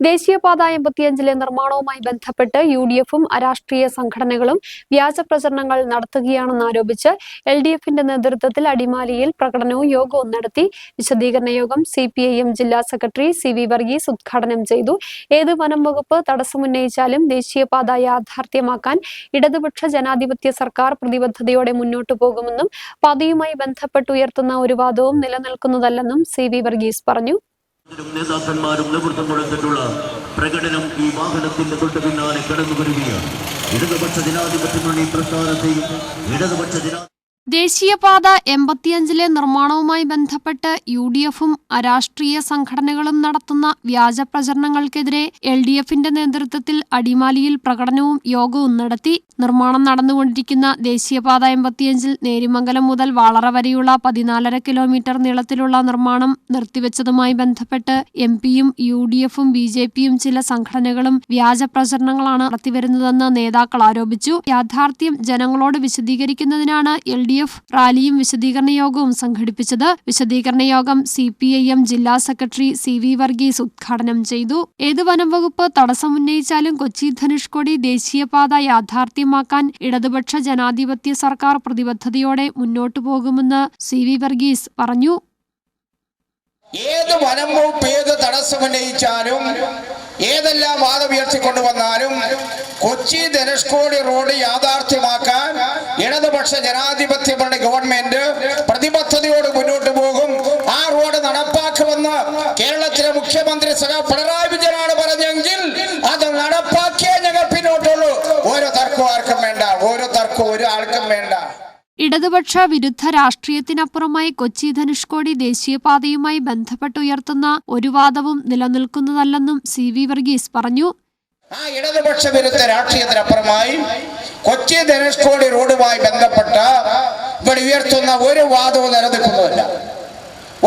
ദേശീയപാത എൺപത്തിയഞ്ചിലെ നിർമ്മാണവുമായി ബന്ധപ്പെട്ട് യു ഡി എഫും അരാഷ്ട്രീയ സംഘടനകളും വ്യാജ പ്രചരണങ്ങൾ നടത്തുകയാണെന്ന് ആരോപിച്ച് എൽ ഡി എഫിന്റെ നേതൃത്വത്തിൽ അടിമാലിയിൽ പ്രകടനവും യോഗവും നടത്തി വിശദീകരണ യോഗം സി പി ഐ എം ജില്ലാ സെക്രട്ടറി സി വി വർഗീസ് ഉദ്ഘാടനം ചെയ്തു. ഏത് വനം വകുപ്പ് തടസ്സമുന്നയിച്ചാലും ദേശീയപാത യാഥാർത്ഥ്യമാക്കാൻ ഇടതുപക്ഷ ജനാധിപത്യ സർക്കാർ പ്രതിബദ്ധതയോടെ മുന്നോട്ടു പോകുമെന്നും പാതയുമായി ബന്ധപ്പെട്ട് ഉയർത്തുന്ന ഒരു വാദവും നിലനിൽക്കുന്നതല്ലെന്നും സി വി വർഗീസ് പറഞ്ഞു ും. നേതാക്കന്മാരും നേതൃത്വം കൊടുത്തിട്ടുള്ള പ്രകടനം ഈ വാഹനത്തിന്റെ തൊട്ട് പിന്നാലെ കടന്നു വരികയാണ് ഇടതുപക്ഷ ജനാധിപത്യ മുന്നണി പ്രസ്ഥാനത്തെയും ഇടതുപക്ഷ ജനാ ദേശീയപാത എൺപത്തിയഞ്ചിലെ നിർമ്മാണവുമായി ബന്ധപ്പെട്ട് യു ഡി എഫും അരാഷ്ട്രീയ സംഘടനകളും നടത്തുന്ന വ്യാജ പ്രചരണങ്ങൾക്കെതിരെ എൽ ഡി എഫിന്റെ നേതൃത്വത്തിൽ അടിമാലിയിൽ പ്രകടനവും യോഗവും നടത്തി നിർമ്മാണം നടന്നുകൊണ്ടിരിക്കുന്ന ദേശീയപാത എൺപത്തിയഞ്ചിൽ നേരിമംഗലം മുതൽ വാളറ വരെയുള്ള പതിനാലര കിലോമീറ്റർ നീളത്തിലുള്ള നിർമ്മാണം നിർത്തിവെച്ചതുമായി ബന്ധപ്പെട്ട് എം പിയും യു ഡി എഫും ബി ജെ പിയും ചില സംഘടനകളും വ്യാജ പ്രചരണങ്ങളാണ് നടത്തിവരുന്നതെന്ന് നേതാക്കൾ ആരോപിച്ചു. യാഥാർത്ഥ്യം ജനങ്ങളോട് വിശദീകരിക്കുന്നതിനാണ് എൽ ഡി എഫ് റാലിയും വിശദീകരണ യോഗവും സംഘടിപ്പിച്ചത് വിശദീകരണ യോഗം സി പി ഐ എം ജില്ലാ സെക്രട്ടറി സി വി വർഗീസ് ഉദ്ഘാടനം ചെയ്തു. ഏത് വനം വകുപ്പ് തടസ്സമുന്നയിച്ചാലും കൊച്ചി ധനുഷ്കോടി ദേശീയപാത യാഥാർത്ഥ്യമാക്കാൻ ഇടതുപക്ഷ ജനാധിപത്യ സർക്കാർ പ്രതിബദ്ധതയോടെ മുന്നോട്ടു പോകുമെന്ന് സി വി വർഗീസ് പറഞ്ഞു. ഏത് വനം വകുപ്പ് ഏത് തടസ്സമുന്നയിച്ചാലും ഏതെല്ലാം വാദം ഉയർത്തിക്കൊണ്ടുവന്നാലും കൊച്ചി ധനുഷ്കോടി റോഡ് യാഥാർത്ഥ്യമാക്കാൻ ഇടതുപക്ഷ ജനാധിപത്യങ്ങളുടെ ഗവൺമെന്റ് ഇടതുപക്ഷ വിരുദ്ധ രാഷ്ട്രീയത്തിനപ്പുറമായി കൊച്ചി ധനുഷ്കോടി ദേശീയപാതയുമായി ബന്ധപ്പെട്ടുയർത്തുന്ന ഒരു വാദവും നിലനിൽക്കുന്നതല്ലെന്നും സി വി വർഗീസ് പറഞ്ഞു. ആ ഇടതുപക്ഷ വിരുദ്ധ രാഷ്ട്രീയത്തിനപ്പുറമായി കൊച്ചി ധനുഷ്കോടി റോഡുമായി ബന്ധപ്പെട്ട ഇവിടെ ഉയർത്തുന്ന ഒരു വാദവും നിലനിൽക്കുന്നതല്ല.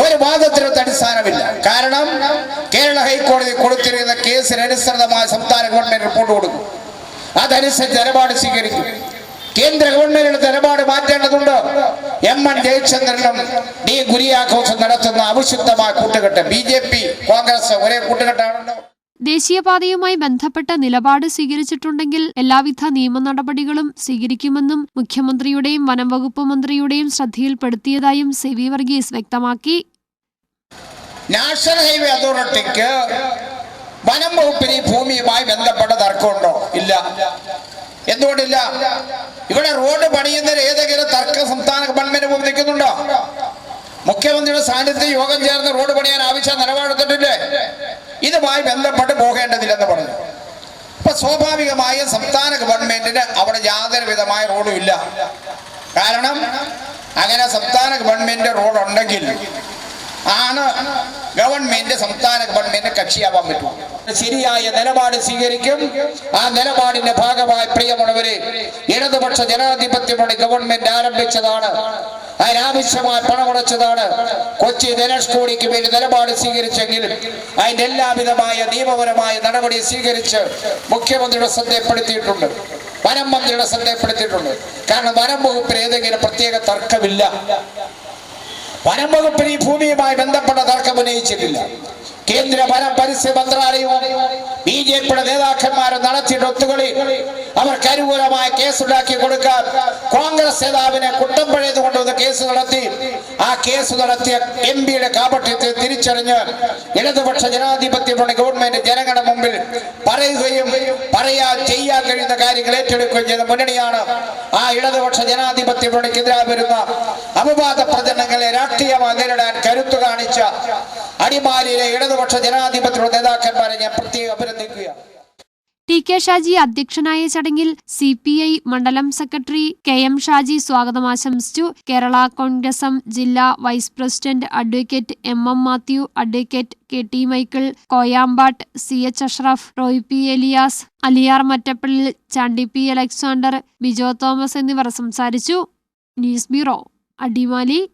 ഒരു വാദത്തിനും അടിസ്ഥാനമില്ല. കാരണം കേരള ഹൈക്കോടതി കൊടുത്തിരിക്കുന്ന കേസിനനുസൃതമായ സംസ്ഥാന ഗവൺമെന്റ് റിപ്പോർട്ട് കൊടുക്കും. അതനുസരിച്ച് നിലപാട് സ്വീകരിക്കും. കേന്ദ്ര ഗവൺമെന്റിന്റെ നിലപാട് മാറ്റേണ്ടതുണ്ട്. എം എൻ ജയചന്ദ്രനും ഡി കുര്യാഘോഷം നടത്തുന്ന അവിശുദ്ധമായ കൂട്ടുകെട്ട് ബി ജെ പി കോൺഗ്രസ് ഒരേ കൂട്ടുകെട്ടാണല്ലോ. ദേശീയപാതയുമായി ബന്ധപ്പെട്ട നിലപാട് സ്വീകരിച്ചിട്ടുണ്ടെങ്കിൽ എല്ലാവിധ നിയമ നടപടികളും സ്വീകരിക്കുമെന്നും മുഖ്യമന്ത്രിയുടെയും വനംവകുപ്പ് മന്ത്രിയുടെയും ശ്രദ്ധയിൽപ്പെടുത്തിയതായും സി വി വർഗീസ് വ്യക്തമാക്കി. നാഷണൽ ഹൈവേ അതോറിറ്റിക്ക് വനം വകുപ്പിന് ഭൂമിയുമായി ബന്ധപ്പെട്ട തർക്കമുണ്ടോ? ഇല്ല. എന്തുകൊണ്ടില്ല? റോഡ് പണിയുന്നതിന് ഏതെങ്കിലും തർക്ക സംസ്ഥാന ഗവൺമെന്റ് മുമ്പ് നിൽക്കുന്നുണ്ടോ മുഖ്യമന്ത്രിയുടെ സാന്നിധ്യത്തിൽ യോഗം ചേർന്ന് റോഡ് പണിയാൻ ആവശ്യം നിലപാടെടുത്തിട്ടില്ലേ ഇതുമായി ബന്ധപ്പെട്ട് പോകേണ്ടതില്ലെന്ന് പറഞ്ഞു. അപ്പൊ സ്വാഭാവികമായും സംസ്ഥാന ഗവൺമെന്റിന് അവിടെ യാതൊരു വിധമായ റോഡും ഇല്ല. കാരണം അങ്ങനെ സംസ്ഥാന ഗവൺമെന്റ് റോഡ് ഉണ്ടെങ്കിൽ ആണ്. ഗവൺമെന്റ് സംസ്ഥാന ഗവൺമെന്റ് കക്ഷിയാവാൻ പറ്റും. ശരിയായ നിലപാട് സ്വീകരിക്കും. ആ നിലപാടിന്റെ ഭാഗമായി പ്രിയമുള്ളവര് ഇടതുപക്ഷ ജനാധിപത്യമുള്ള ഗവൺമെന്റ് ആരംഭിച്ചതാണ്. അതിനാവശ്യമായി പണമുടച്ചതാണ് കൊച്ചി ധനുഷ്കോടിക്ക് വേണ്ടി നിലപാട് സ്വീകരിച്ചെങ്കിലും അതിന്റെ എല്ലാവിധമായ നിയമപരമായ നടപടി സ്വീകരിച്ച് മുഖ്യമന്ത്രിയുടെ ശ്രദ്ധയപ്പെടുത്തിയിട്ടുണ്ട് വനം മന്ത്രിയുടെ ശ്രദ്ധയപ്പെടുത്തിയിട്ടുണ്ട് കാരണം വനം വകുപ്പിന് ഏതെങ്കിലും പ്രത്യേക തർക്കമില്ല. വനം വകുപ്പിന് ഈ ഭൂമിയുമായി ബന്ധപ്പെട്ട തർക്കം ഉന്നയിച്ചിട്ടില്ല. കേന്ദ്ര വനം പരിസ്ഥിതി മന്ത്രാലയവും ബി ജെ പിയുടെ നേതാക്കന്മാരും നടത്തിയിട്ട് ഒത്തുകളി അവർ അനുകൂലമായ കേസുണ്ടാക്കി കൊടുക്കാൻ കോൺഗ്രസ് നേതാവിനെ കുട്ടമ്പഴയത് കൊണ്ടുവന്ന് കേസ് നടത്തി. ആ കേസ് നടത്തിയ എം പിയുടെ കാപട്യത്തെ തിരിച്ചറിഞ്ഞ് ഇടതുപക്ഷ ജനാധിപത്യമുള്ള ഗവൺമെന്റ് ജനങ്ങളുടെ മുമ്പിൽ പറയുകയും പറയാൻ ചെയ്യാൻ കഴിയുന്ന കാര്യങ്ങൾ ഏറ്റെടുക്കുകയും ചെയ്ത മുന്നണിയാണ് ആ ഇടതുപക്ഷ ജനാധിപത്യമുള്ളക്കെതിരായി വരുന്ന അപവാദ പ്രചരണങ്ങളെ രാഷ്ട്രീയമായി നേരിടാൻ കരുത്തു കാണിച്ച അടിമാലിയിലെ ഇടതുപക്ഷ ജനാധിപത്യ നേതാക്കന്മാരെ ഞാൻ പ്രത്യേകം ടി കെ ഷാജി അധ്യക്ഷനായ ചടങ്ങിൽ സി പി ഐ മണ്ഡലം സെക്രട്ടറി കെ എം ഷാജി സ്വാഗതം ആശംസിച്ചു. കേരള കോൺഗ്രസ് എം ജില്ലാ vice president advocate M M Mathew advocate K T Michael Koyampattu C H Ashraf Roy P Elias Aliyar Mattappally Chandy P Alexander Bijo Thomas എന്നിവർ സംസാരിച്ചു. News bureau Adimali.